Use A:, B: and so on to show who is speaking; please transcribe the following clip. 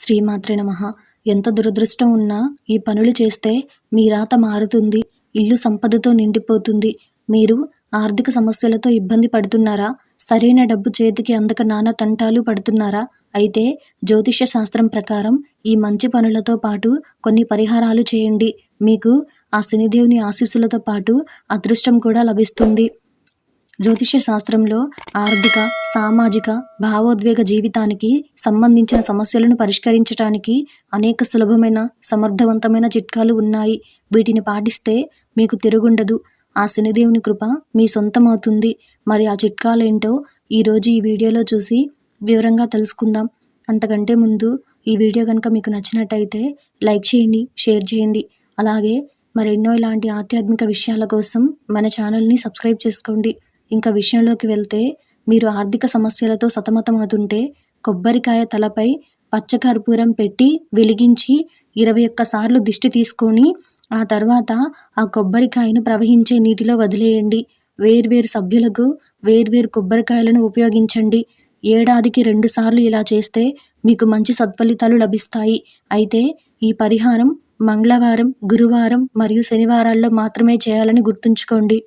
A: శ్రీమాత్రి నమః. ఎంత దురదృష్టం ఉన్నా ఈ పనులు చేస్తే మీ రాత మారుతుంది ఇల్లు సంపదతో నిండిపోతుంది. మీరు ఆర్థిక సమస్యలతో ఇబ్బంది పడుతున్నారా? సరైన డబ్బు చేతికి అందక నానా తంటాలు పడుతున్నారా? అయితే జ్యోతిష్య శాస్త్రం ప్రకారం ఈ మంచి పనులతో పాటు కొన్ని పరిహారాలు చేయండి. మీకు ఆ శనిదేవుని ఆశీస్సులతో పాటు అదృష్టం కూడా లభిస్తుంది. జ్యోతిష్య శాస్త్రంలో ఆర్థిక సామాజిక భావోద్వేగ జీవితానికి సంబంధించిన సమస్యలను పరిష్కరించడానికి అనేక సులభమైన సమర్థవంతమైన చిట్కాలు ఉన్నాయి. వీటిని పాటిస్తే మీకు తిరుగుండదు. ఆ శనిదేవుని కృప మీ సొంతమవుతుంది. మరి ఆ చిట్కాలేంటో ఈరోజు ఈ వీడియోలో చూసి వివరంగా తెలుసుకుందాం. అంతకంటే ముందు ఈ వీడియో కనుక మీకు నచ్చినట్టయితే లైక్ చేయండి షేర్ చేయండి. అలాగే మరెన్నో ఇలాంటి ఆధ్యాత్మిక విషయాల కోసం మన ఛానల్ని సబ్స్క్రైబ్ చేసుకోండి. ఇంకా విషయంలోకి వెళ్తే మీరు ఆర్థిక సమస్యలతో సతమతమవుతుంటే కొబ్బరికాయ తలపై పచ్చకర్పూరం పెట్టి వెలిగించి ఇరవై ఒక్క సార్లు దిష్టి తీసుకొని ఆ తర్వాత ఆ కొబ్బరికాయను ప్రవహించే నీటిలో వదిలేయండి. వేర్వేరు సభ్యులకు వేర్వేరు కొబ్బరికాయలను ఉపయోగించండి. ఏడాదికి రెండుసార్లు ఇలా చేస్తే మీకు మంచి సత్ఫలితాలు లభిస్తాయి. అయితే ఈ పరిహారం మంగళవారం గురువారం మరియు శనివారాల్లో మాత్రమే చేయాలని గుర్తుంచుకోండి.